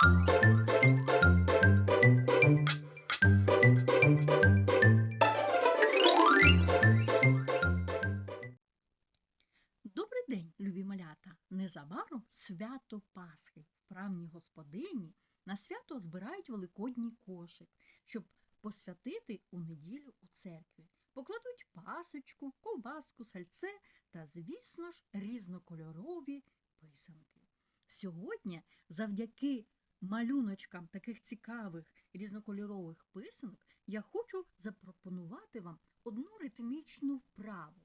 Добрий день, любі малята! Незабаром свято Пасхи. Вправні господині на свято збирають великодній кошик, щоб посвятити у неділю у церкві. Покладуть пасочку, ковбаску, сальце та, звісно ж, різнокольорові писанки. Сьогодні, завдяки малюночкам таких цікавих різнокольорових писанок, я хочу запропонувати вам одну ритмічну вправу.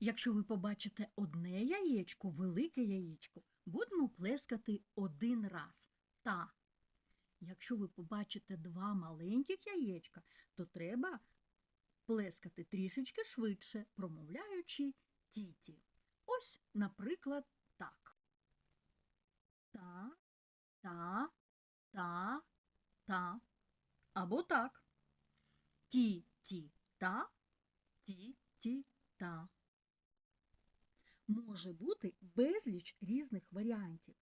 Якщо ви побачите одне яєчко, велике яєчко, будемо плескати один раз. Та. Якщо ви побачите два маленьких яєчка, то треба плескати трішечки швидше, промовляючи тіті. Ось, наприклад, так. Та, та, та, та. Або так. Ті, ті, та, ті, ті, та може бути безліч різних варіантів.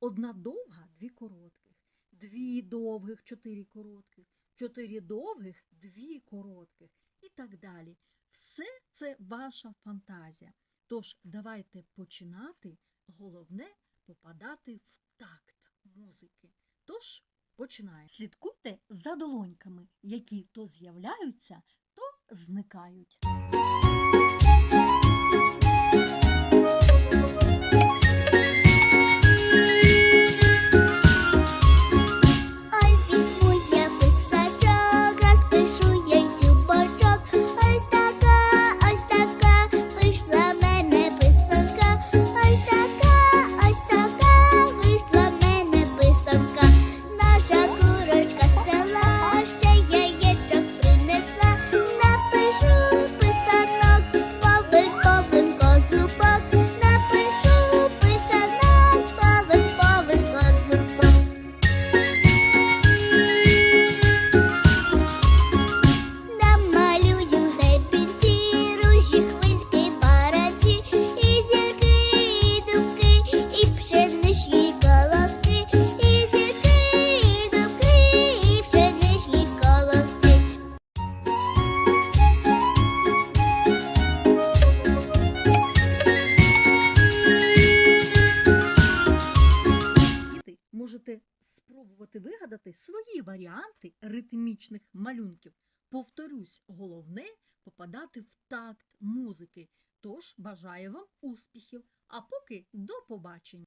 Одна довга, дві коротких, дві довгих, чотири коротких, чотири довгих, дві коротких і так далі. Все це ваша фантазія. Тож давайте починати. Головне попадати в такт музики. Тож починаємо. Слідкуйте за долоньками, які то з'являються, то зникають. Спробувати вигадати свої варіанти ритмічних малюнків. Повторюсь, головне попадати в такт музики. Тож бажаю вам успіхів, а поки до побачення!